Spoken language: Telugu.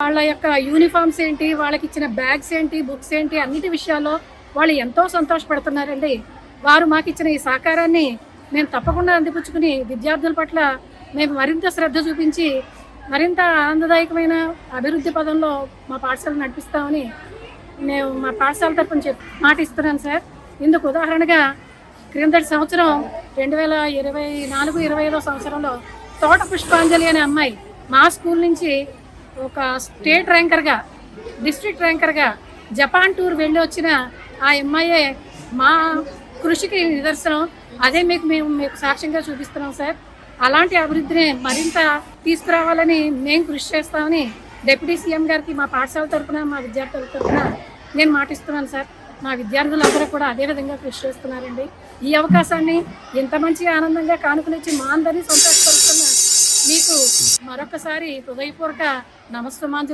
వాళ్ళ యొక్క యూనిఫామ్స్ ఏంటి వాళ్ళకి ఇచ్చిన బ్యాగ్స్ ఏంటి బుక్స్ ఏంటి అన్నిటి విషయాల్లో వాళ్ళు ఎంతో సంతోషపడుతున్నారండి. వారు మాకు ఇచ్చిన ఈ సహకారాన్ని మేము తప్పకుండా అందిపుచ్చుకుని విద్యార్థుల పట్ల మేము మరింత శ్రద్ధ చూపించి మరింత ఆనందదాయకమైన అభివృద్ధి పదంలో మా పాఠశాల నడిపిస్తామని మేము మా పాఠశాల తరపున చెప్ మాట ఇస్తున్నాను సార్. ఇందుకు ఉదాహరణగా క్రిందటి సంవత్సరం రెండు వేల ఇరవై నాలుగు ఇరవై ఐదో సంవత్సరంలో తోట పుష్పాంజలి అనే అమ్మాయి మా స్కూల్ నుంచి ఒక స్టేట్ ర్యాంకర్గా డిస్ట్రిక్ట్ ర్యాంకర్గా జపాన్ టూర్ వెళ్ళి వచ్చిన ఆ అమ్మాయే మా కృషికి నిదర్శనం. అదే మీకు మేము మీకు సాక్ష్యంగా చూపిస్తున్నాం సార్. అలాంటి అభివృద్ధిని మరింత తీసుకురావాలని మేము కృషి చేస్తామని డిప్యూటీ సీఎం గారికి మా పాఠశాల తరపున మా విద్యార్థుల తరపున నేను మాటిస్తున్నాను సార్. మా విద్యార్థులందరూ కూడా అదే విధంగా కృషి చేస్తున్నారండి. ఈ అవకాశాన్ని ఇంత మంచి ఆనందంగా కానుకనిచ్చి మా అందరినీ సంతోషపరుస్తున్న మీకు మరొకసారి హృదయపూర్వక నమస్తమాంజలి